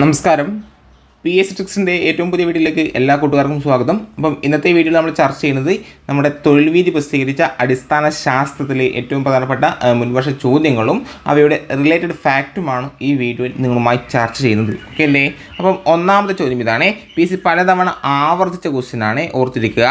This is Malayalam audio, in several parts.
നമസ്കാരം. പി എസ് ട്രിക്സിന്റെ ഏറ്റവും പുതിയ വീഡിയോയിലേക്ക് എല്ലാ കൂട്ടുകാർക്കും സ്വാഗതം. അപ്പം ഇന്നത്തെ വീഡിയോയിൽ നമ്മൾ ചർച്ച ചെയ്യുന്നത് നമ്മുടെ തൊഴിൽ വീതി പ്രസിദ്ധീകരിച്ച അടിസ്ഥാന ശാസ്ത്രത്തിലെ ഏറ്റവും പ്രധാനപ്പെട്ട മുൻവർഷ ചോദ്യങ്ങളും അവയുടെ റിലേറ്റഡ് ഫാക്റ്റുമാണ് ഈ വീഡിയോയിൽ നിങ്ങളുമായി ചർച്ച ചെയ്യുന്നത്. ഓക്കെ അല്ലേ? അപ്പം ഒന്നാമത്തെ ചോദ്യം ഇതാണ്. പി സി പലതവണ ആവർത്തിച്ച ക്വസ്റ്റ്യനാണ് ഓർത്തിരിക്കുക.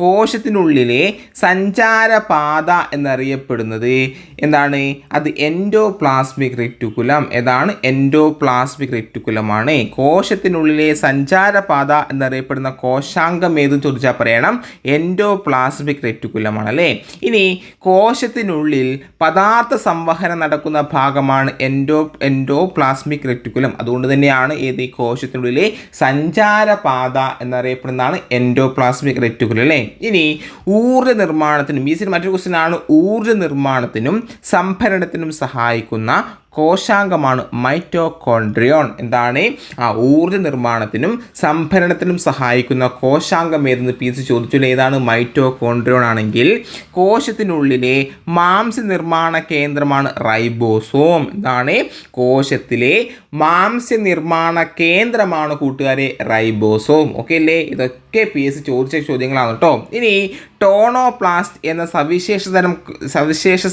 കോശത്തിനുള്ളിലെ സഞ്ചാരപാത എന്നറിയപ്പെടുന്നത് എന്താണ്? അത് എൻഡോപ്ലാസ്മിക് റെറ്റിക്കുലം ഏതാണ്? എൻഡോപ്ലാസ്മിക് റെറ്റിക്കുലമാണ് കോശത്തിനുള്ളിലെ സഞ്ചാരപാത എന്നറിയപ്പെടുന്ന കോശാംഗം ഏതെന്ന് ചോദിച്ചാൽ പറയണം? എൻഡോപ്ലാസ്മിക് റെറ്റിക്കുലമാണ് അല്ലേ? ഇനി കോശത്തിനുള്ളിൽ പദാർത്ഥ സംവഹനം നടക്കുന്ന ഭാഗമാണ് എൻഡോ എൻഡോപ്ലാസ്മിക് റെറ്റിക്കുലം അതുകൊണ്ട് തന്നെയാണ് ഏത്? കോശത്തിനുള്ളിലെ സഞ്ചാരപാത എന്നറിയപ്പെടുന്നതാണ് എൻഡോപ്ലാസ്മിക് റെറ്റിക്കുലം അല്ലേ? ഇനി ഊർജ നിർമ്മാണത്തിനും ഈ സിനിമ മറ്റൊരു ക്വസ്റ്റ്യൻ ആണ്. ഊർജ നിർമ്മാണത്തിനും സംഭരണത്തിനും സഹായിക്കുന്ന കോശാംഗമാണ് മൈറ്റോകോൺഡ്രിയോൺ. എന്താണ്? ആ ഊർജ നിർമ്മാണത്തിനും സംഭരണത്തിനും സഹായിക്കുന്ന കോശാംഗം ഏതെന്ന് പി എസ് ചോദിച്ചു. ഏതാണ്? മൈറ്റോകോൺഡ്രിയോൺ ആണെങ്കിൽ കോശത്തിനുള്ളിലെ മാംസ നിർമ്മാണ കേന്ദ്രമാണ് റൈബോസോം. എന്താണ്? കോശത്തിലെ മാംസ്യ നിർമ്മാണ കേന്ദ്രമാണ് കൂട്ടുകാരെ റൈബോസോം. ഓക്കെ അല്ലേ ഇതൊക്കെ പി എസ് ചോദിച്ച ചോദ്യങ്ങളാണ് കേട്ടോ. ഇനി ടോണോപ്ലാസ്റ്റ് എന്ന സവിശേഷ തരം സവിശേഷ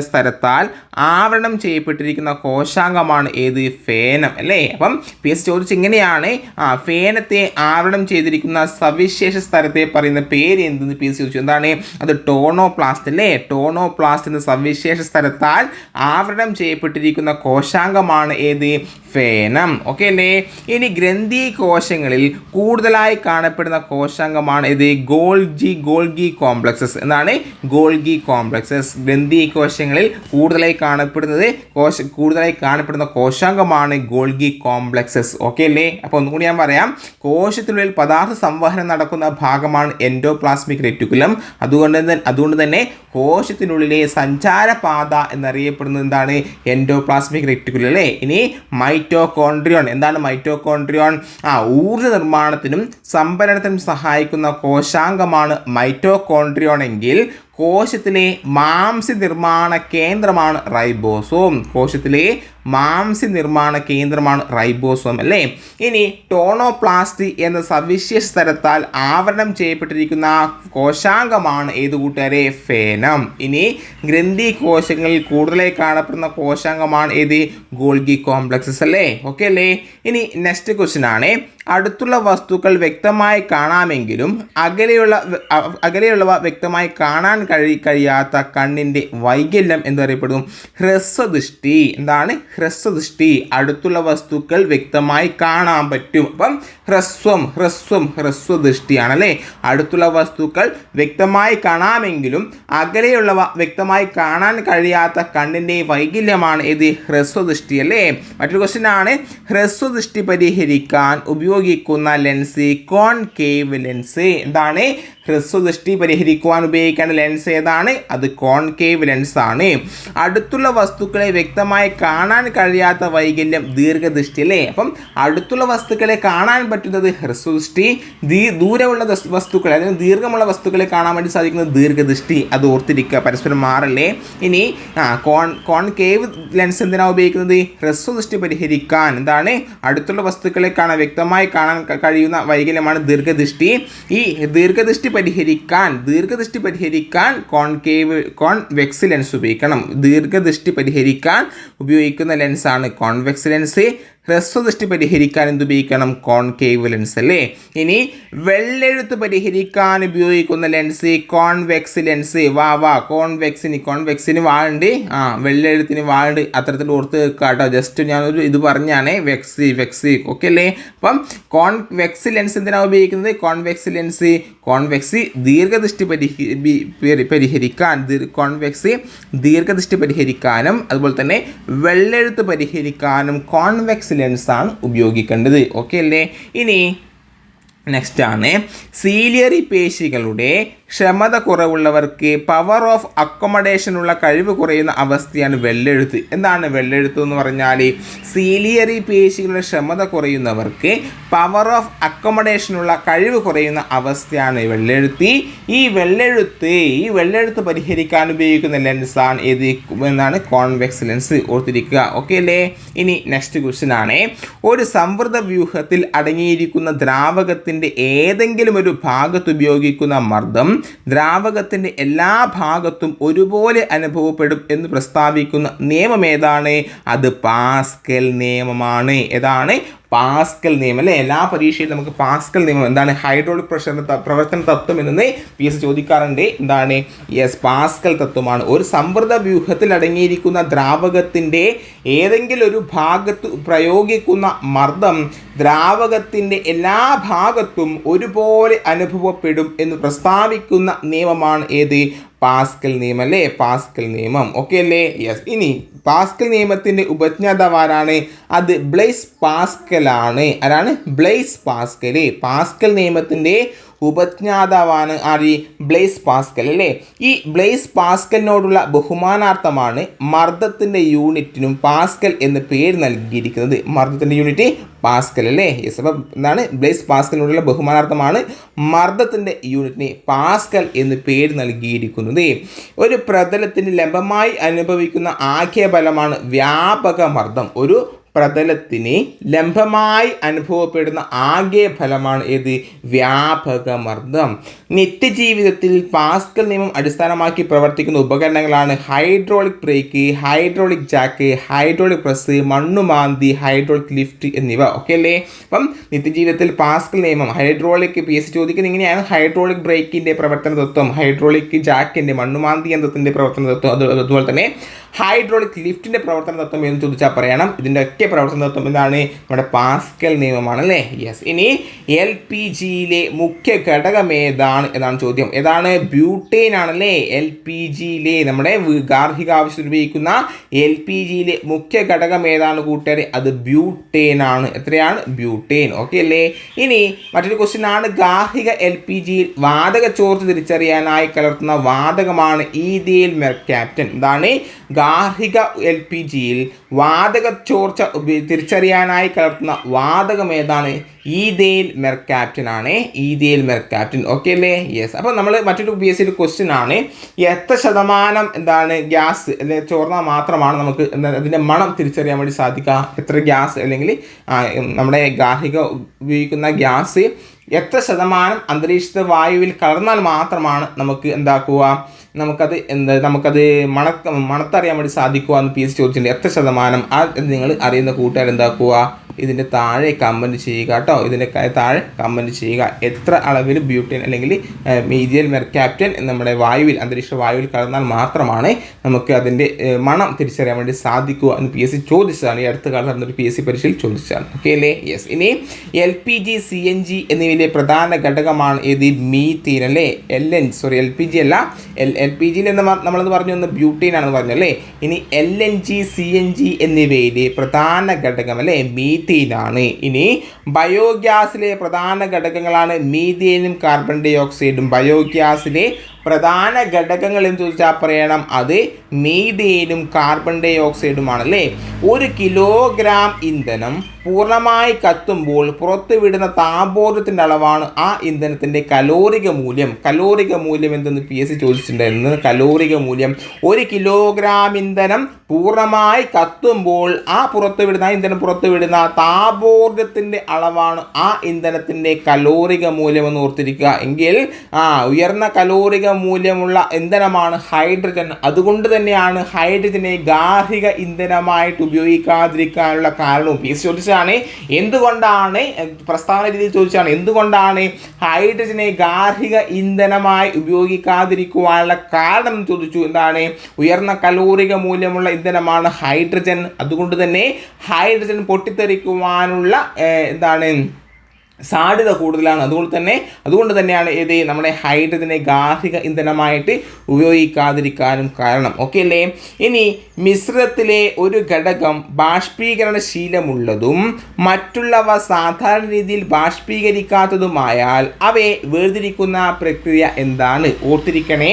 സ്ഥലത്താൽ ആവരണം ചെയ്യപ്പെട്ടിരിക്കുന്ന കോശാംഗമാണ് ഏത്? ഫേനം അല്ലേ? അപ്പം പി എസ് ചോദിച്ച് ഇങ്ങനെയാണ് ആ ഫേനത്തെ ആവരണം ചെയ്തിരിക്കുന്ന സവിശേഷ സ്ഥലത്തെ പറയുന്ന പേര് എന്തെന്ന് പി എസ് ചോദിച്ചു? എന്താണ്? അത് ടോണോപ്ലാസ്റ്റ് അല്ലേ? ടോണോപ്ലാസ്റ്റ് എന്ന സവിശേഷ സ്ഥലത്താൽ ആവരണം ചെയ്യപ്പെട്ടിരിക്കുന്ന കോശാംഗമാണ് ഏത്? ഫേനം. ഓക്കെ അല്ലേ? ഇനി ഗ്രന്ഥി കോശങ്ങളിൽ കൂടുതലായി കാണപ്പെടുന്ന കോശാംഗമാണ് ഇത് ഗോൾജി ഗോൾഗി കോംപ്ലക്സസ് എന്നാണ് ഗോൾഗി കോംപ്ലക്സസ് ഗ്രന്ഥി കോശങ്ങളിൽ കൂടുതലായി കാണപ്പെടുന്നത് കോശ കൂടുതലായി കാണപ്പെടുന്ന കോശാംഗമാണ് ഗോൾഗി കോംപ്ലക്സസ് ഓക്കെ അല്ലേ? അപ്പോൾ ഒന്നുകൂടി ഞാൻ പറയാം. കോശത്തിനുള്ളിൽ പദാർത്ഥ സംവഹനം നടക്കുന്ന ഭാഗമാണ് എൻഡോപ്ലാസ്മിക് റെറ്റിക്കുലം അതുകൊണ്ട് തന്നെ അതുകൊണ്ട് തന്നെ കോശത്തിനുള്ളിലെ സഞ്ചാരപാത എന്നറിയപ്പെടുന്നത് എന്താണ്? എൻഡോപ്ലാസ്മിക് റെറ്റിക്കുലം അല്ലേ? ഇനി മൈറ്റോകോൺട്രിയോൺ എന്താണ് മൈറ്റോകോൺട്രിയോൺ ആ ഊർജ നിർമ്മാണത്തിനും സംഭരണത്തിനും സഹായിക്കുന്ന കോശാംഗമാണ് മൈറ്റോകോൺഡ്രിയോൺ എങ്കിൽ കോശത്തിലെ മാംസ്യ നിർമ്മാണ കേന്ദ്രമാണ് റൈബോസോം. കോശത്തിലെ മാംസ്യ നിർമ്മാണ കേന്ദ്രമാണ് റൈബോസോം അല്ലേ? ഇനി ടോണോപ്ലാസ്റ്റി എന്ന സവിശേഷ സ്ഥലത്താൽ ആവരണം ചെയ്യപ്പെട്ടിരിക്കുന്ന കോശാംഗമാണ് ഏത് കൂട്ടുകാരെ? ഫേനം. ഇനി ഗ്രന്ഥി കോശങ്ങളിൽ കൂടുതലായി കാണപ്പെടുന്ന കോശാംഗമാണ് ഏത്? ഗോൾഗി കോംപ്ലക്സസ് അല്ലേ? ഓക്കെ അല്ലേ? ഇനി നെക്സ്റ്റ് ക്വസ്റ്റ്യൻ ആണ്. അടുത്തുള്ള വസ്തുക്കൾ വ്യക്തമായി കാണാമെങ്കിലും അകലെയുള്ള അകലെയുള്ളവ വ്യക്തമായി കാണാൻ കഴി കഴിയാത്ത കണ്ണിന്റെ വൈകല്യം എന്നറിയപ്പെടും ഹ്രസ്വദൃഷ്ടി. എന്താണ്? ഹ്രസ്വദൃഷ്ടി. അടുത്തുള്ള വസ്തുക്കൾ വ്യക്തമായി കാണാൻ പറ്റും. അപ്പം ഹ്രസ്വം ഹ്രസ്വം ഹ്രസ്വദൃഷ്ടിയാണ് അല്ലേ അടുത്തുള്ള വസ്തുക്കൾ വ്യക്തമായി കാണാമെങ്കിലും അകലെയുള്ളവ വ്യക്തമായി കാണാൻ കഴിയാത്ത കണ്ണിന്റെ വൈകല്യമാണ് ഇത് ഹ്രസ്വദൃഷ്ടി അല്ലേ? മറ്റൊരു ക്വസ്റ്റ്യൻ ആണ്. ഹ്രസ്വദൃഷ്ടി പരിഹരിക്കാൻ ഉപയോഗിക്കുന്ന ലെൻസ് കോൺകേവ് ലെൻസ് എന്താണ്? ഹ്രസ്വദൃഷ്ടി പരിഹരിക്കുവാൻ ഉപയോഗിക്കേണ്ട ലെൻസ് ഏതാണ്? അത് കോൺകേവ് ലെൻസ് ആണ്. അടുത്തുള്ള വസ്തുക്കളെ വ്യക്തമായി കാണാൻ കഴിയാത്ത വൈകല്യം ദീർഘദൃഷ്ടി അല്ലേ? അപ്പം അടുത്തുള്ള വസ്തുക്കളെ കാണാൻ പറ്റുന്നത് ഹ്രസ്വദൃഷ്ടി ദീ ദൂരമുള്ള വസ്തുക്കളെ അതായത് ദീർഘമുള്ള വസ്തുക്കളെ കാണാൻ വേണ്ടി സാധിക്കുന്നത് ദീർഘദൃഷ്ടി. അത് ഓർത്തിരിക്കുക. പരസ്പരം മാറല്ലേ? ഇനി ആ കോൺ കോൺകേവ് ലെൻസ് എന്തിനാണ് ഉപയോഗിക്കുന്നത്? ഹ്രസ്വദൃഷ്ടി പരിഹരിക്കാൻ. എന്താണ്? അടുത്തുള്ള വസ്തുക്കളെ കാണാൻ വ്യക്തമായി കാണാൻ കഴിയുന്ന വൈകല്യമാണ് ദീർഘദൃഷ്ടി. ഈ ദീർഘദൃഷ്ടി പരിഹരിക്കാൻ ദീർഘദൃഷ്ടി പരിഹരിക്കാൻ കോൺകേവ് കോൺവെക്സ് ലെൻസ് ഉപയോഗിക്കണം. ദീർഘദൃഷ്ടി പരിഹരിക്കാൻ ഉപയോഗിക്കുന്ന ലെൻസാണ് കോൺവെക്സ് ലെൻസ്. ഹ്രസ്വദൃഷ്ടി പരിഹരിക്കാൻ എന്ത് ഉപയോഗിക്കണം? കോൺകേവ് ലെൻസ് അല്ലേ? ഇനി വെള്ളെഴുത്ത് പരിഹരിക്കാൻ ഉപയോഗിക്കുന്ന ലെൻസ് കോൺവെക്സ് ലെൻസ്. വാ വാ കോൺവെക്സിന് കോൺവെക്സിന് വാണ്ട് ആ വെള്ളെഴുത്തിന് വാണ്ട് അത്തരത്തിൽ ഓർത്ത് കേട്ടോ. ജസ്റ്റ് ഞാനൊരു ഇത് പറഞ്ഞാണ്. വെക്സ് വെക്സ്. ഓക്കെ അല്ലേ? അപ്പം കോൺവെക്സ് ലെൻസ് എന്തിനാണ് ഉപയോഗിക്കുന്നത്? കോൺവെക്സ് ലെൻസ് കോൺവെക്സ് ദീർഘദൃഷ്ടി പരിഹരി പരിഹരിക്കാൻ കോൺവെക്സി ദീർഘദൃഷ്ടി പരിഹരിക്കാനും അതുപോലെ തന്നെ വെള്ളെഴുത്ത് പരിഹരിക്കാനും കോൺവെക്സ് ലെൻസ് ആണ് ഉപയോഗിക്കേണ്ടത്. ഓക്കെ അല്ലേ? ഇനി നെക്സ്റ്റ് ആണ്. സീലിയറി പേശികളുടെ ക്ഷമത കുറവുള്ളവർക്ക് പവർ ഓഫ് അക്കോമഡേഷനുള്ള കഴിവ് കുറയുന്ന അവസ്ഥയാണ് വെള്ളെഴുത്ത് എന്താണ് വെള്ളെഴുത്ത് എന്ന് പറഞ്ഞാൽ സീലിയറി പേശികളുടെ ക്ഷമത കുറയുന്നവർക്ക് പവർ ഓഫ് അക്കോമഡേഷനുള്ള കഴിവ് കുറയുന്ന അവസ്ഥയാണ് വെള്ളെഴുത്തി ഈ വെള്ളെഴുത്ത് ഈ വെള്ളെഴുത്ത് പരിഹരിക്കാൻ ഉപയോഗിക്കുന്ന ലെൻസാണ് ഏത് എന്നാണ് കോൺവെക്സ് ലെൻസ് ഓർത്തിരിക്കുക. ഓക്കെ അല്ലേ? ഇനി നെക്സ്റ്റ് ക്വസ്റ്റ്യൻ ആണ്. ഒരു സംവൃത വ്യൂഹത്തിൽ അടങ്ങിയിരിക്കുന്ന ദ്രാവകത്തിന്റെ ഏതെങ്കിലും ഒരു ഭാഗത്ത് ഉപയോഗിക്കുന്ന മർദ്ദം ദ്രാവകത്തിന്റെ എല്ലാ ഭാഗത്തും ഒരുപോലെ അനുഭവപ്പെടും എന്ന് പ്രസ്താവിക്കുന്ന നിയമം ഏതാണ്? അത് പാസ്കൽ നിയമമാണ്. ഏതാണ്? പാസ്കൽ നിയമം അല്ലേ? എല്ലാ പരീക്ഷയിലും നമുക്ക് പാസ്കൽ നിയമം എന്താണ് ഹൈഡ്രോളിക് പ്രഷറിന്റെ പ്രവർത്തന തത്വം എന്ന് പി എസ് ചോദിക്കാറുണ്ട്. എന്താണ്? യെസ് പാസ്കൽ തത്വമാണ്. ഒരു സമ്മർദ്ദ വ്യൂഹത്തിൽ അടങ്ങിയിരിക്കുന്ന ദ്രാവകത്തിന്റെ ഏതെങ്കിലും ഒരു ഭാഗത്ത് പ്രയോഗിക്കുന്ന മർദ്ദം ദ്രാവകത്തിന്റെ എല്ലാ ഭാഗത്തും ഒരുപോലെ അനുഭവപ്പെടും എന്ന് പ്രസ്താവിക്കുന്ന നിയമമാണ് ഏത്? പാസ്കൽ നിയമം അല്ലേ പാസ്കൽ നിയമം. ഓക്കെ അല്ലേ? യെസ് ഇനി പാസ്കൽ നിയമത്തിന്റെ ഉപജ്ഞാതാവ് ആരാണ് അത് ബ്ലൈസ് പാസ്കൽ ആണ് ആരാണ്? ബ്ലൈസ് പാസ്കൽ പാസ്കൽ നിയമത്തിന്റെ ഉപജ്ഞാതാവാണ് ആര്? ബ്ലേസ് പാസ്കൽ അല്ലേ? ഈ ബ്ലേസ് പാസ്കലിനോടുള്ള ബഹുമാനാർത്ഥമാണ് മർദ്ദത്തിന്റെ യൂണിറ്റിനും പാസ്കൽ എന്ന് പേര് നൽകിയിരിക്കുന്നത്. മർദ്ദത്തിന്റെ യൂണിറ്റ് പാസ്കൽ അല്ലേ? യെസ് അപ്പം എന്താണ്? ബ്ലേസ് പാസ്കലിനോടുള്ള ബഹുമാനാർത്ഥമാണ് മർദ്ദത്തിന്റെ യൂണിറ്റിന് പാസ്കൽ എന്ന് പേര് നൽകിയിരിക്കുന്നത്. ഒരു പ്രതലത്തിന് ലംബമായി അനുഭവിക്കുന്ന ആഖ്യബലമാണ് വ്യാപക മർദ്ദം. ഒരു പ്രതലത്തിന് ലംബമായി അനുഭവപ്പെടുന്ന ആകെ ഫലമാണ് ഏത്? വ്യാപകമർദ്ദം. നിത്യജീവിതത്തിൽ പാസ്കൽ നിയമം അടിസ്ഥാനമാക്കി പ്രവർത്തിക്കുന്ന ഉപകരണങ്ങളാണ് hydraulic brake hydraulic jack hydraulic press മണ്ണുമാന്തി hydraulic lift എന്നിവ. ഓക്കെ അല്ലേ? അപ്പം നിത്യജീവിതത്തിൽ പാസ്കൽ നിയമം ഹൈഡ്രോളിക് പി എസ് ചോദിക്കുന്നത് ഇങ്ങനെയാണ്. ഹൈഡ്രോളിക് ബ്രേക്കിന്റെ പ്രവർത്തന തത്വം ഹൈഡ്രോളിക് ജാക്കിന്റെ മണ്ണുമാന്തി യന്ത്രത്തിന്റെ പ്രവർത്തന തത്വം അത് അതുപോലെ തന്നെ ഹൈഡ്രോളിക് ലിഫ്റ്റിന്റെ പ്രവർത്തന തത്വം എന്ന് ചോദിച്ചാൽ പറയണം. ഇതിന്റെ ഒക്കെ പ്രവർത്തന തത്വം എന്താണ്? നമ്മുടെ പാസ്കൽ നിയമമാണ് അല്ലേ യെസ് ഇനി എൽ പി ജിയിലെ മുഖ്യ ഘടകം ഏതാണ് എന്നാണ് ചോദ്യം. ഏതാണ്? ബ്യൂട്ടേൻ ആണല്ലേ? എൽ പി ജിയിലെ നമ്മുടെ ഗാർഹിക ആവശ്യത്തിന് ഉപയോഗിക്കുന്ന എൽ പി ജിയിലെ മുഖ്യ ഘടകം ഏതാണ് കൂട്ടുകാരെ? അത് ബ്യൂട്ടേൻ ആണ്. എത്രയാണ്? ബ്യൂട്ടേൻ. ഓക്കെ അല്ലേ? ഇനി മറ്റൊരു ക്വസ്റ്റ്യൻ ആണ്. ഗാർഹിക എൽ പി ജിയിൽ വാതക ചോർച്ച തിരിച്ചറിയാനായി കലർത്തുന്ന വാതകമാണ് ഈതേൽ മെർക്യാപ്റ്റൻ. എന്താണ്? ഗാർഹിക എൽ പി ജിയിൽ വാതക ചോർച്ച തിരിച്ചറിയാനായി കലർത്തുന്ന വാതകം ഏതാണ്? ഈതേൽ മെർക്യാപ്റ്റൻ ആണ്. Ethyl mercaptan. ഓക്കെ അല്ലേ? യെസ് അപ്പോൾ നമ്മൾ മറ്റൊരു പി എസ് സിയിൽ ക്വസ്റ്റ്യൻ ആണ്. എത്ര ശതമാനം എന്താണ് ഗ്യാസ് അല്ലെങ്കിൽ ചോർന്നാൽ മാത്രമാണ് നമുക്ക് അതിന്റെ മണം തിരിച്ചറിയാൻ വേണ്ടി സാധിക്കുക? എത്ര ഗ്യാസ് അല്ലെങ്കിൽ നമ്മുടെ ഗാർഹിക ഉപയോഗിക്കുന്ന ഗ്യാസ് എത്ര ശതമാനം അന്തരീക്ഷ വായുവിൽ കലർന്നാൽ മാത്രമാണ് നമുക്ക് എന്താക്കുക? നമുക്കത് എന്താ നമുക്കത് മണക്ക മണത്തറിയാൻ വേണ്ടി സാധിക്കുക എന്ന് പി എസ് ചോദിച്ചിട്ടുണ്ട് എത്ര ശതമാനം ആ നിങ്ങൾ അറിയുന്ന കൂട്ടുകാർ എന്താക്കുക? ഇതിന്റെ താഴെ കമന്റ് ചെയ്യുക കേട്ടോ. ഇതിന്റെ താഴെ കമന്റ് ചെയ്യുക. എത്ര അളവിൽ ബ്യൂട്ടൻ അല്ലെങ്കിൽ മീഡിയൽ മെർക്യാപ്റ്റൻ നമ്മുടെ വായുവിൽ അന്തരീക്ഷ വായുവിൽ കടന്നാൽ മാത്രമാണ് നമുക്ക് അതിന്റെ മണം തിരിച്ചറിയാൻ വേണ്ടി സാധിക്കുക എന്ന് പി എസ് സി ചോദിച്ചതാണ്. ഈ അടുത്ത കാലത്ത് നടന്നൊരു പി എസ് സി പരീക്ഷയിൽ ചോദിച്ചതാണ്. ഓക്കെ അല്ലേ? യെസ് ഇനി L P G C N G എന്നിവയിലെ പ്രധാന ഘടകമാണ് ഏത്? മീത്തീൻ അല്ലേ? L N sorry L P G അല്ല എൽ എൽ പി ജിയിൽ എന്ന് നമ്മളത് പറഞ്ഞു ഒന്ന് ബ്യൂട്ടീനാണെന്ന് പറഞ്ഞു അല്ലേ? ഇനി L N G C N G എന്നിവയിലെ പ്രധാന ഘടകം അല്ലേ? മീത്തീനാണ് ഇനി ബയോഗ്യാസിലെ പ്രധാന ഘടകങ്ങളാണ് മീഥേനും കാർബൺ ഡൈ ഓക്സൈഡും ബയോഗ്യാസിലെ പ്രധാന ഘടകങ്ങൾ എന്ന് ചോദിച്ചാൽ പറയണം അത് മീഥേനും കാർബൺ ഡൈ ഓക്സൈഡുമാണല്ലേ ഒരു കിലോഗ്രാം ഇന്ധനം പൂർണമായി കത്തുമ്പോൾ പുറത്തുവിടുന്ന താപോർജത്തിന്റെ അളവാണ് ആ ഇന്ധനത്തിന്റെ കലോറിക മൂല്യം. കലോറിക മൂല്യം എന്തെന്ന് പി എസ് സി ചോദിച്ചിട്ടുണ്ടായിരുന്നു കലോറിക മൂല്യം ഒരു കിലോഗ്രാം ഇന്ധനം പൂർണമായി കത്തുമ്പോൾ ആ പുറത്തുവിടുന്ന ആ ഇന്ധനം പുറത്തുവിടുന്ന താപോർജത്തിന്റെ അളവാണ് ആ ഇന്ധനത്തിന്റെ കലോറിക മൂല്യം എന്ന് ഓർത്തിരിക്കുക. എങ്കിൽ ആ ഉയർന്ന കലോറിക മൂല്യമുള്ള ഇന്ധനമാണ് ഹൈഡ്രജൻ. അതുകൊണ്ട് തന്നെയാണ് ഹൈഡ്രജനെ ഗാർഹിക ഇന്ധനമായിട്ട് ഉപയോഗിക്കാതിരിക്കാനുള്ള കാരണവും പി എസ് ചോദിച്ചതാണ് എന്തുകൊണ്ടാണ് പ്രസ്താവന രീതിയിൽ ചോദിച്ചാണ് എന്തുകൊണ്ടാണ് ഹൈഡ്രജനെ ഗാർഹിക ഇന്ധനമായി ഉപയോഗിക്കാതിരിക്കുവാനുള്ള കാരണം ചോദിച്ചു. എന്താണ്? ഉയർന്ന കലോറിക മൂല്യമുള്ള ഇന്ധനമാണ് ഹൈഡ്രജൻ. അതുകൊണ്ട് തന്നെ ഹൈഡ്രജൻ പൊട്ടിത്തെറിക്കുവാനുള്ള എന്താണ് സാധ്യത കൂടുതലാണ്. അതുകൊണ്ട് തന്നെ അതുകൊണ്ട് തന്നെയാണ് ഇത് നമ്മുടെ ഹൈഡ്രജനെ ഗാർഹിക ഇന്ധനമായിട്ട് ഉപയോഗിക്കാതിരിക്കാനും കാരണം. ഓക്കെ അല്ലേ? ഇനി മിശ്രിതത്തിലെ ഒരു ഘടകം ബാഷ്പീകരണശീലമുള്ളതും മറ്റുള്ളവ സാധാരണ രീതിയിൽ ബാഷ്പീകരിക്കാത്തതുമായാൽ അവയെ വേർതിരിക്കുന്ന പ്രക്രിയ എന്താണ്? ഓർത്തിരിക്കണേ.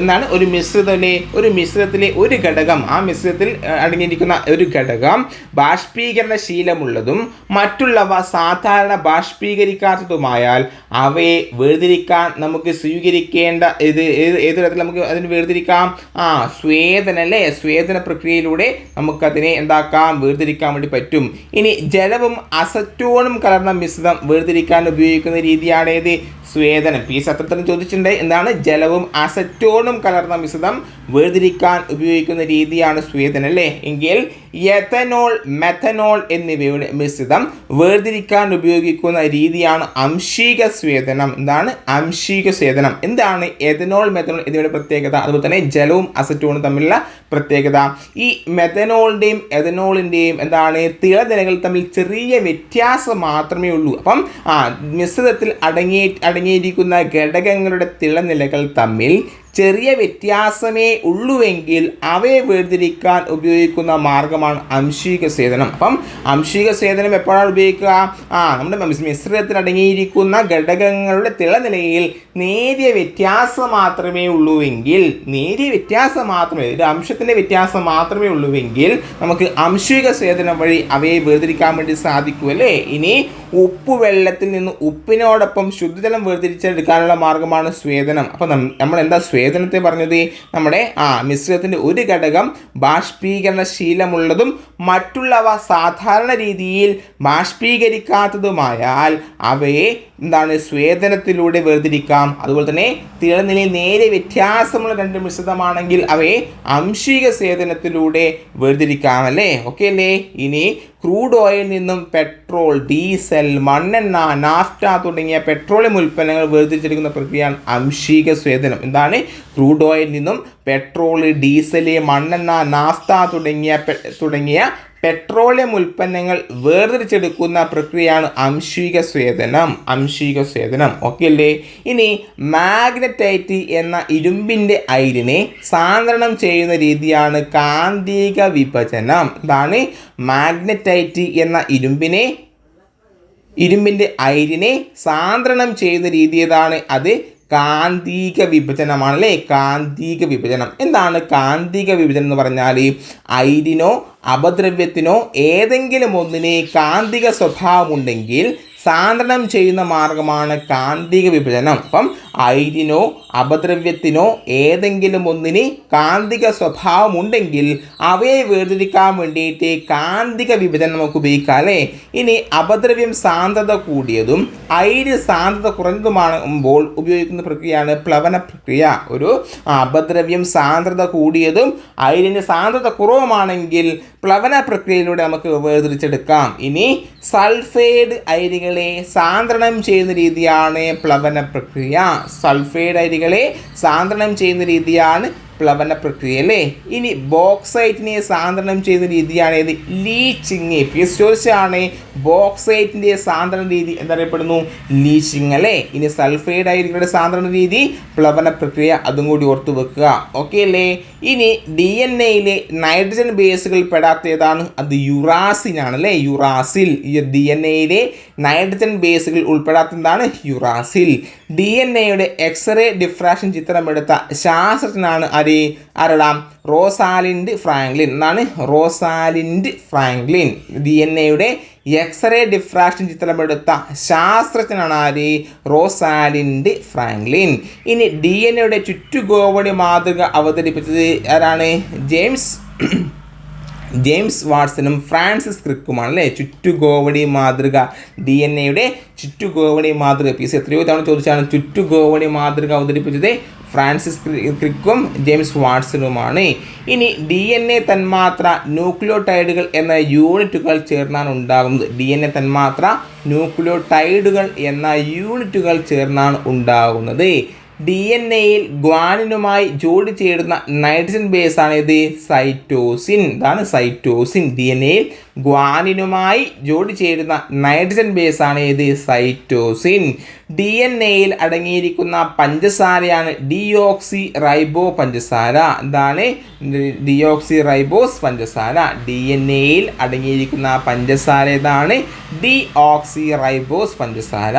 എന്നാണ് ഒരു മിശ്രിതത്തിലെ ഒരു മിശ്രിതത്തിലെ ഒരു ഘടകം ആ മിശ്രിതത്തിൽ അടങ്ങിയിരിക്കുന്ന ഒരു ഘടകം ബാഷ്പീകരണശീലമുള്ളതും മറ്റുള്ളവ സാധാരണ ബാഷ്പീകരിക്കാത്തതുമായാൽ അവയെ വേർതിരിക്കാൻ നമുക്ക് സ്വീകരിക്കേണ്ട ഇത് ഏത് ഏത് തരത്തിൽ നമുക്ക് അതിന് വേർതിരിക്കാം? ആ സ്വേദന അല്ലേ? സ്വേദന പ്രക്രിയയിലൂടെ നമുക്കതിനെ എന്താക്കാം? വേർതിരിക്കാൻ വേണ്ടി പറ്റും. ഇനി ജലവും അസറ്റോണും കലർന്ന മിശ്രിതം വേർതിരിക്കാൻ ഉപയോഗിക്കുന്ന രീതിയാണ് ഏത് സ്വേദനം. പി സത്രത്തിന് ചോദിച്ചിട്ടുണ്ട് എന്താണ് ജലവും അസറ്റോണും കലർന്ന മിശ്രിതം വേർതിരിക്കാൻ ഉപയോഗിക്കുന്ന രീതിയാണ് സ്വേദനം അല്ലേ? എങ്കിൽ എഥനോൾ മെഥനോൾ എന്നിവയുടെ മിശ്രിതം വേർതിരിക്കാൻ ഉപയോഗിക്കുന്ന രീതിയാണ് അംശീക സ്വേദനം. എന്താണ് അംശീക സ്വേദനം? എന്താണ് എഥനോൾ മെഥനോൾ എന്നിവയുടെ പ്രത്യേകത? അതുപോലെ തന്നെ ജലവും അസറ്റോണും തമ്മിലുള്ള പ്രത്യേകത. ഈ മെഥനോളിന്റെയും എഥനോളിന്റെയും എന്താണ് തിളനിലകൾ തമ്മിൽ ചെറിയ വ്യത്യാസം മാത്രമേ ഉള്ളൂ. അപ്പം ആ മിശ്രിതത്തിൽ അടങ്ങി അടങ്ങിയിരിക്കുന്ന ഘടകങ്ങളുടെ തിളനിലകൾ തമ്മിൽ ചെറിയ വ്യത്യാസമേ ഉള്ളുവെങ്കിൽ അവയെ വേർതിരിക്കാൻ ഉപയോഗിക്കുന്ന മാർഗമാണ് അംശീക സേതനം. അപ്പം അംശീക സേതനം എപ്പോഴാണ് ഉപയോഗിക്കുക? ആ നമ്മുടെ അടങ്ങിയിരിക്കുന്ന ഘടകങ്ങളുടെ തിളനിലയിൽ നേരിയ വ്യത്യാസം മാത്രമേ ഉള്ളൂവെങ്കിൽ നേരിയ വ്യത്യാസം മാത്രമേ ഒരു അംശത്തിന്റെ വ്യത്യാസം മാത്രമേ ഉള്ളൂവെങ്കിൽ നമുക്ക് അംശിക സേതനം വഴി അവയെ വേർതിരിക്കാൻ വേണ്ടി സാധിക്കും അല്ലേ? ഇനി ഉപ്പ് വെള്ളത്തിൽ നിന്ന് ഉപ്പിനോടൊപ്പം ശുദ്ധജലം വേർതിരിച്ചെടുക്കാനുള്ള മാർഗമാണ് സ്വേദനം അപ്പം നമ്മൾ എന്താ സ്വേദനത്തെ പറഞ്ഞത് നമ്മുടെ ആ മിശ്രിതത്തിന്റെ ഒരു ഘടകം ബാഷ്പീകരണശീലമുള്ളതും മറ്റുള്ളവ സാധാരണ രീതിയിൽ ബാഷ്പീകരിക്കാത്തതുമായാൽ അവയെ എന്താണ് സ്വേദനത്തിലൂടെ വേർതിരിക്കാം. അതുപോലെ തന്നെ തിളനിലയിൽ നേരെ വ്യത്യാസമുള്ള രണ്ട് മിശ്രിതമാണെങ്കിൽ അവയെ അംശീക സേവനത്തിലൂടെ വേർതിരിക്കാം അല്ലേ? ഓക്കെ അല്ലേ? ഇനി ക്രൂഡ് ഓയിൽ നിന്നും പെട്രോൾ ഡീസൽ മണ്ണെണ്ണ നാഫ്റ്റ തുടങ്ങിയ പെട്രോളിയം ഉൽപ്പന്നങ്ങൾ വേർതിരിച്ചെടുക്കുന്ന പ്രക്രിയയാണ് അംശീക സ്വേദനം. എന്താണ്? ക്രൂഡ് ഓയിൽ നിന്നും പെട്രോൾ ഡീസൽ മണ്ണെണ്ണ നാസ്ത തുടങ്ങിയ തുടങ്ങിയ പെട്രോളിയം ഉൽപ്പന്നങ്ങൾ വേർതിരിച്ചെടുക്കുന്ന പ്രക്രിയയാണ് അംശിക സ്വേദനം അംശിക സ്വേദനം. ഓക്കെ അല്ലേ? ഇനി മാഗ്നറ്റൈറ്റ് എന്ന ഇരുമ്പിന്റെ അയിരിനെ സാന്ദ്രണം ചെയ്യുന്ന രീതിയാണ് കാന്തിക വിഭജനം. ഇതാണ് മാഗ്നറ്റൈറ്റ് എന്ന ഇരുമ്പിനെ ഇരുമ്പിന്റെ അയിരിനെ സാന്ദ്രണം ചെയ്യുന്ന രീതി ഏതാണ്? അത് കാന്തിക വിഭജനമാണ് അല്ലേ കാന്തിക വിഭജനം എന്താണ് കാന്തിക വിഭജനം എന്ന് പറഞ്ഞാൽ അയിരിനോ അപദ്രവ്യത്തിനോ ഏതെങ്കിലും ഒന്നിന് കാന്തിക സ്വഭാവമുണ്ടെങ്കിൽ സാന്ദ്രണം ചെയ്യുന്ന മാർഗമാണ് കാന്തിക വിഭജനം. അപ്പം ഐരിനോ അപദ്രവ്യത്തിനോ ഏതെങ്കിലും ഒന്നിന് കാന്തിക സ്വഭാവമുണ്ടെങ്കിൽ അവയെ വേർതിരിക്കാൻ വേണ്ടിയിട്ട് കാന്തിക വിഭജനം നമുക്ക് ഉപയോഗിക്കാം അല്ലേ? ഇനി അപദ്രവ്യം സാന്ദ്രത കൂടിയതും ഐര് സാന്ദ്രത കുറഞ്ഞതുമാകുമ്പോൾ ഉപയോഗിക്കുന്ന പ്രക്രിയയാണ് പ്ലവന പ്രക്രിയ. ഒരു അപദ്രവ്യം സാന്ദ്രത കൂടിയതും അയിരിന് സാന്ദ്രത കുറവുമാണെങ്കിൽ പ്ലവന പ്രക്രിയയിലൂടെ നമുക്ക് വേർതിരിച്ചെടുക്കാം. ഇനി സൾഫൈഡ് അയിരികളെ സാന്ദ്രണം ചെയ്യുന്ന രീതിയാണ് പ്ലവന പ്രക്രിയ. സൾഫൈഡ് അരികളെ സാന്ദ്രണം ചെയ്യുന്ന രീതിയാണ് പ്ലവന പ്രക്രിയ അല്ലേ? ഇനി ബോക്സൈറ്റിനെ സാന്ദ്രണം ചെയ്യുന്ന രീതിയാണ് ഏത് ലീച്ചിങ് ആണ് ബോക്സൈറ്റിന്റെ സാന്ദ്രണ രീതി എന്നറിയപ്പെടുന്നു ലീച്ചിങ് അല്ലേ? ഇനി സൾഫൈഡ് ആയിരിക്കുന്ന സാന്ദ്രണ രീതി. പ്ലവന പ്രക്രിയ അതും കൂടി ഓർത്തു വെക്കുക. ഓക്കെ അല്ലേ? ഇനി ഡി എൻ എയിലെ നൈട്രജൻ ബേസുകൾ പെടാത്ത ഏതാണ് അത് യുറാസിൻ ആണ് അല്ലേ? യുറാസിൽ. ഡി എൻ എയിലെ നൈട്രജൻ ബേസുകൾ ഉൾപ്പെടാത്ത എന്താണ്? യുറാസിൽ. ഡി എൻ എയുടെ എക്സ്റേ ഡിഫ്രാക്ഷൻ ചിത്രമെടുത്ത ശാസ്ത്രജ്ഞനാണ് ആര് ആരടാം? Rosalind Franklin. എന്നാണ് റോസാലിൻഡ് ഫ്രാങ്ക്ലിൻ. ഡി എൻ എയുടെ എക്സ്റേ ഡിഫ്രാക്ഷൻ ചിത്രമെടുത്ത ശാസ്ത്രജ്ഞനാണ് ആര്? Rosalind Franklin. ഇനി ഡി എൻ എയുടെ ചുറ്റുഗോവണി മാതൃക അവതരിപ്പിച്ചത് ആരാണ്? ജെയിംസ് ജെയിംസ് വാട്സനും ഫ്രാൻസിസ് ക്രിക്കുമാണ് അല്ലേ ചുറ്റുഗോവണി മാതൃക ഡി എൻ എയുടെ ചുറ്റുഗോവണി മാതൃക. പി സി എത്രയോ തവണ ചോദിച്ചാണ് ചുറ്റുഗോവണി മാതൃക അവതരിപ്പിച്ചത്. ഫ്രാൻസിസ് ക്രി- ക്രിക്കും ജെയിംസ് വാട്സനുമാണ് ഇനി ഡി എൻ എ തന്മാത്ര ന്യൂക്ലിയോടൈഡുകൾ എന്ന യൂണിറ്റുകൾ ചേർന്നാണ് ഉണ്ടാകുന്നത്. ഡി എൻ എ തന്മാത്ര ന്യൂക്ലിയോടൈഡുകൾ എന്ന യൂണിറ്റുകൾ ചേർന്നാണ് ഉണ്ടാകുന്നത്. ഡി എൻ എയിൽ ഗ്വാനിനുമായി ജോഡി ചേരുന്ന നൈട്രജൻ ബേസ് ആണ് ഇത് സൈറ്റോസിൻ ഇതാണ് സൈറ്റോസിൻ ഡി എൻ എയിൽ ഗ്വാനിനുമായി ജോഡി ചേരുന്ന നൈട്രജൻ ബേസ് ആണ് ഇത് സൈറ്റോസിൻ ഡി എൻ എയിൽ അടങ്ങിയിരിക്കുന്ന പഞ്ചസാരയാണ് ഡിയോക്സി റൈബോ പഞ്ചസാര ഇതാണ് ഡിയോക്സി റൈബോസ് പഞ്ചസാര. ഡി എൻ എയിൽ അടങ്ങിയിരിക്കുന്ന പഞ്ചസാര ഇതാണ് ഡി ഓക്സി റൈബോസ് പഞ്ചസാര.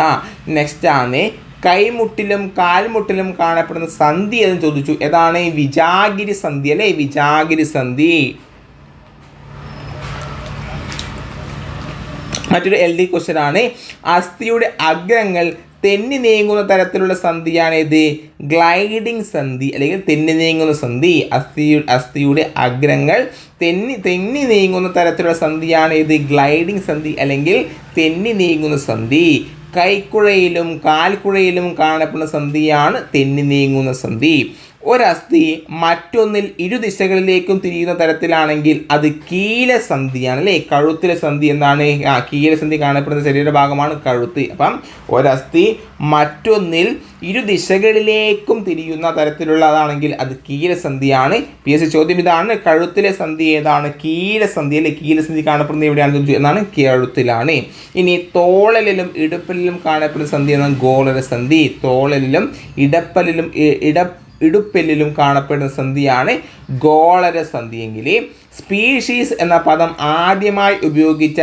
നെക്സ്റ്റ് ആണ് കൈമുട്ടിലും കാൽമുട്ടിലും കാണപ്പെടുന്ന സന്ധി എന്ന് ചോദിച്ചു. ഏതാണ്? വിജാഗിരി സന്ധി അല്ലേ? വിജാഗിരി സന്ധി. മറ്റൊരു എൽ ഡി ക്വസ്റ്റ്യൻ ആണ്. അസ്ഥിയുടെ അഗ്രങ്ങൾ തെന്നി നീങ്ങുന്ന തരത്തിലുള്ള സന്ധിയാണ് ഇത് ഗ്ലൈഡിംഗ് സന്ധി അല്ലെങ്കിൽ തെന്നി നീങ്ങുന്ന സന്ധി. അസ്ഥി അസ്ഥിയുടെ അഗ്രങ്ങൾ തെന്നി തെന്നി നീങ്ങുന്ന തരത്തിലുള്ള സന്ധിയാണ് ഇത് ഗ്ലൈഡിംഗ് സന്ധി അല്ലെങ്കിൽ തെന്നി നീങ്ങുന്ന സന്ധി. കൈക്കുഴയിലും കാൽക്കുഴയിലും കാണപ്പെടുന്ന സന്ധിയാണ് തെന്നി നീങ്ങുന്ന സന്ധി. ഒരസ്ഥി മറ്റൊന്നിൽ ഇരുദിശകളിലേക്കും തിരിയുന്ന തരത്തിലാണെങ്കിൽ അത് കീലസന്ധിയാണ് അല്ലേ? കഴുത്തിലെ സന്ധി എന്താണ്? ആ കീലസന്ധി കാണപ്പെടുന്ന ശരീരഭാഗമാണ് കഴുത്ത്. അപ്പം ഒരസ്ഥി മറ്റൊന്നിൽ ഇരുദിശകളിലേക്കും തിരിയുന്ന തരത്തിലുള്ളതാണെങ്കിൽ അത് കീലസന്ധിയാണ് പി എസ് ചോദ്യം ഇതാണ്. കഴുത്തിലെ സന്ധി ഏതാണ്? കീലസന്ധി അല്ലെ? കീലസന്ധി കാണപ്പെടുന്നത് എവിടെയാണ് എന്നാണ് കഴുത്തിലാണ്. ഇനി തോളലിലും ഇടുപ്പലിലും കാണപ്പെടുന്ന സന്ധി എന്നാണ് ഗോളര സന്ധി. തോളലിലും ഇടപ്പലിലും ഇട ഇടുപ്പെല്ലിലും കാണപ്പെടുന്ന സന്ധിയാണ് ഗോളര സന്ധിയെങ്കിൽ സ്പീഷീസ് എന്ന പദം ആദ്യമായി ഉപയോഗിച്ച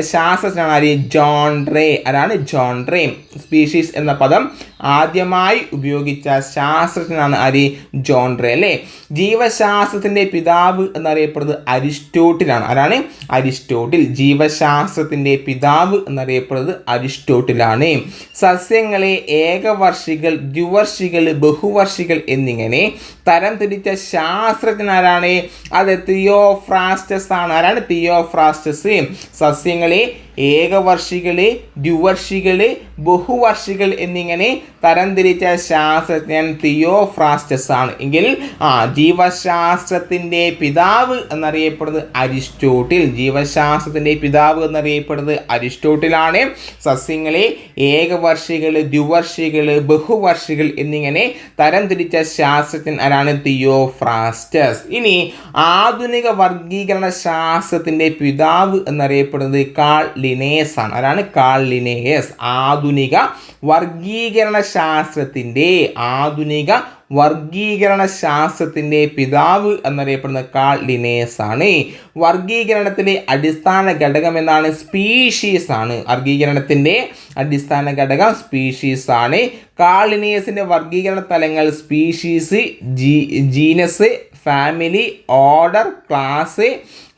ശാസ്ത്രജ്ഞനാണ് ജോൺ റേ ആരാണ്? ജോൺ റേ സ്പീഷീസ് എന്ന പദം ആദ്യമായി ഉപയോഗിച്ച ശാസ്ത്രജ്ഞനാണ് ആര്? ജോൺ റേ അല്ലേ? ജീവശാസ്ത്രത്തിന്റെ പിതാവ് എന്നറിയപ്പെടുന്നത് അരിസ്റ്റോട്ടിലാണ്. ആരാണ്? അരിസ്റ്റോട്ടിൽ. ജീവശാസ്ത്രത്തിന്റെ പിതാവ് എന്നറിയപ്പെടുന്നത് അരിസ്റ്റോട്ടിലാണ്. സസ്യങ്ങളെ ഏകവർഷികൾ ദ്വിവർഷികൾ ബഹുവർഷികൾ എന്നിങ്ങനെ തരംതിരിച്ച ശാസ്ത്രജ്ഞനാരാണ്? അത് തിയോഫ്രാസ്റ്റസ് ആണ്. ആരാണ് തിയോഫ്രാസ്റ്റസ്? സസ്യങ്ങളെ ഏകവർഷികൾ ദ്വിവർഷികൾ ബഹുവർഷികൾ എന്നിങ്ങനെ തരംതിരിച്ച ശാസ്ത്രജ്ഞൻ തിയോഫ്രാസ്റ്റസ് ആണ്. എങ്കിൽ ആ ജീവശാസ്ത്രത്തിന്റെ പിതാവ് എന്നറിയപ്പെടുന്നത് അരിസ്റ്റോട്ടിൽ. ജീവശാസ്ത്രത്തിന്റെ പിതാവ് എന്നറിയപ്പെടുന്നത് അരിസ്റ്റോട്ടിലാണ്. സസ്യങ്ങളെ ഏകവർഷികൾ ദ്വിവർഷികൾ ബഹുവർഷികൾ എന്നിങ്ങനെ തരംതിരിച്ച ശാസ്ത്രജ്ഞൻ ആരാണ്? തിയോഫ്രാസ്റ്റസ്. ഇനി ആധുനിക വർഗീകരണ ശാസ്ത്രത്തിന്റെ പിതാവ് എന്നറിയപ്പെടുന്നത് കാൾ ലിനേസ് ആണ് ആരാണ്? Carl Linnaeus. ആധുനിക വർഗീകരണ ശാസ്ത്രത്തിന്റെ ആധുനിക വർഗീകരണ ശാസ്ത്രത്തിന്റെ പിതാവ് എന്നറിയപ്പെടുന്ന കാൾ ലിനേസ് ആണ് വർഗീകരണത്തിലെ അടിസ്ഥാന ഘടകം എന്നാണ് സ്പീഷീസ് ആണ്. വർഗീകരണത്തിന്റെ അടിസ്ഥാന ഘടകം സ്പീഷീസ് ആണ്. കാൾ ലിനേസിന്റെ വർഗീകരണ തലങ്ങൾ സ്പീഷീസ് ജീ genus family order class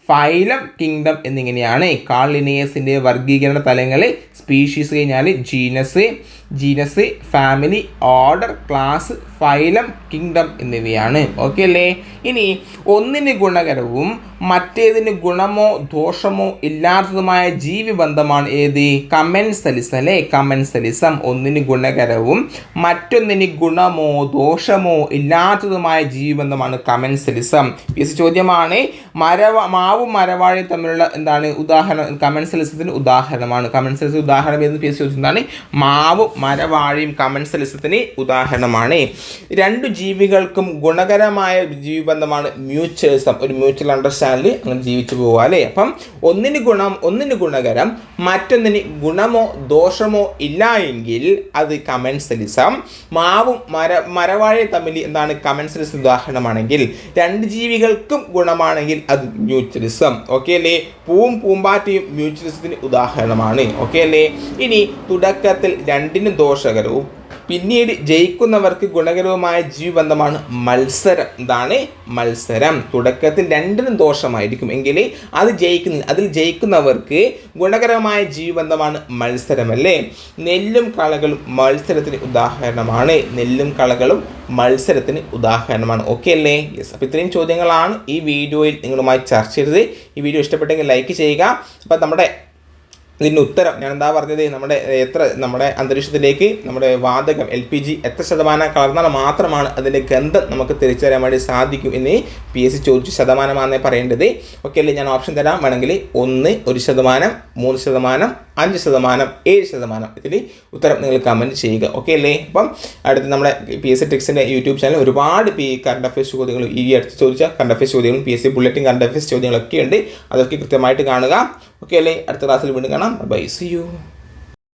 phylum kingdom എന്നിങ്ങനെയാണ് കാളിനിയസിന്റെ വർഗീകരണ തലങ്ങൾ സ്പീഷീസ് കഴിഞ്ഞാൽ genus genus family order class phylum kingdom എന്നിവയാണ്. ഓക്കെ അല്ലേ? ഇനി ഒന്നിന് ഗുണകരവും മറ്റേതിന് ഗുണമോ ദോഷമോ ഇല്ലാത്തതുമായ ജീവിബന്ധമാണ് ഏത്? കമൻസലിസ് അല്ലേ? കമൻസലിസം ഒന്നിന് ഗുണകരവും മറ്റൊന്നിന് ഗുണമോ ദോഷമോ ഇല്ലാത്തതുമായ ജീവിബന്ധമാണ് കമൻസലിസം. ഈ ചോദ്യമാണ്. മരവ മാവും മരവാഴയും തമ്മിലുള്ള എന്താണ് ഉദാഹരണം? കമൻസലിസത്തിന് ഉദാഹരണമാണ്. കമൻസലിസ് ഉദാഹരണം എന്ന് പി എസ് ചോദിച്ചതാണ് മാവും മരവാഴയും കമൻസലിസത്തിന് ഉദാഹരണമാണ്. രണ്ടു ജീവികൾക്കും ഗുണകരമായ ജീവിബന്ധമാണ് മ്യൂച്വലിസം ഒരു മ്യൂച്വൽ അണ്ടർസ്റ്റാൻഡിൽ അങ്ങനെ ജീവിച്ചു പോവുക അല്ലേ? അപ്പം ഒന്നിന് ഗുണം ഒന്നിന് ഗുണകരം മറ്റൊന്നിന് ഗുണമോ ദോഷമോ ഇല്ല എങ്കിൽ അത് കമൻസലിസം മാവും മര മരവാഴയും തമ്മിൽ എന്താണ് കമൻസലിസം ഉദാഹരണമാണെങ്കിൽ രണ്ട് ജീവികൾക്കും ഗുണമാണെങ്കിൽ അത് മ്യൂച്വലിസം ഓക്കെ അല്ലേ? പൂവും പൂമ്പാറ്റയും മ്യൂച്വലിസത്തിന് ഉദാഹരണമാണ്. ഓക്കെ അല്ലേ? ഇനി തുടക്കത്തിൽ രണ്ടിനും ദോഷകരവും. പിന്നീട് ജയിക്കുന്നവർക്ക് ഗുണകരവുമായ ജീവബന്ധമാണ് മത്സരം. എന്താണ് മത്സരം. തുടക്കത്തിൽ രണ്ടിനും ദോഷമായിരിക്കും. എങ്കിൽ അത് ജയിക്കുന്ന അതിൽ ജയിക്കുന്നവർക്ക് ഗുണകരമായ ജീവബന്ധമാണ് മത്സരമല്ലേ നെല്ലും കളകളും മത്സരത്തിന് ഉദാഹരണമാണ്. നെല്ലും കളകളും മത്സരത്തിന് ഉദാഹരണമാണ്. ഓക്കെ അല്ലേ? യെസ് അപ്പോൾ ഇത്രയും ചോദ്യങ്ങളാണ് ഈ വീഡിയോയിൽ നിങ്ങളുമായി ചർച്ച ചെയ്തത്. ഈ വീഡിയോ ഇഷ്ടപ്പെട്ടെങ്കിൽ ലൈക്ക് ചെയ്യുക. അപ്പോൾ നമ്മുടെ ഇതിന്റെ ഉത്തരം ഞാൻ എന്താ പറഞ്ഞത്? നമ്മുടെ എത്ര നമ്മുടെ അന്തരീക്ഷത്തിലേക്ക് നമ്മുടെ വാതകം എൽ പി ജി എത്ര ശതമാനം കലർന്നാൽ മാത്രമാണ് അതിന്റെ ഗന്ധം നമുക്ക് തിരിച്ചറിയാൻ വേണ്ടി സാധിക്കും എന്ന് പി എസ് സി ചോദിച്ചു. ശതമാനമാണെന്നേ പറയേണ്ടത്. ഓക്കെ അല്ലേ? ഞാൻ ഓപ്ഷൻ തരാം. വേണമെങ്കിൽ ഒന്ന് ഒരു ശതമാനം മൂന്ന് ശതമാനം അഞ്ച് ശതമാനം ഏഴ് ശതമാനം. ഇതിൽ ഉത്തരം നിങ്ങൾ കമന്റ് ചെയ്യുക. ഓക്കെ അല്ലേ? അപ്പം അടുത്ത് നമ്മുടെ പി എസ് സി ടെക്സിന്റെ യൂട്യൂബ് ചാനൽ ഒരുപാട് പി കറണ്ട് അഫയേഴ്സ് ചോദ്യങ്ങളും ഈ അടുത്ത് ചോദിച്ച കറണ്ട് അഫയേഴ്സ് ചോദ്യങ്ങളും P S C bulletin current affairs ചോദ്യങ്ങളൊക്കെ ഉണ്ട് അതൊക്കെ കൃത്യമായിട്ട് കാണുക. ഓക്കെ അല്ലേ? അടുത്ത ക്ലാസ്സിൽ വീണ്ടും കാണാം. By C U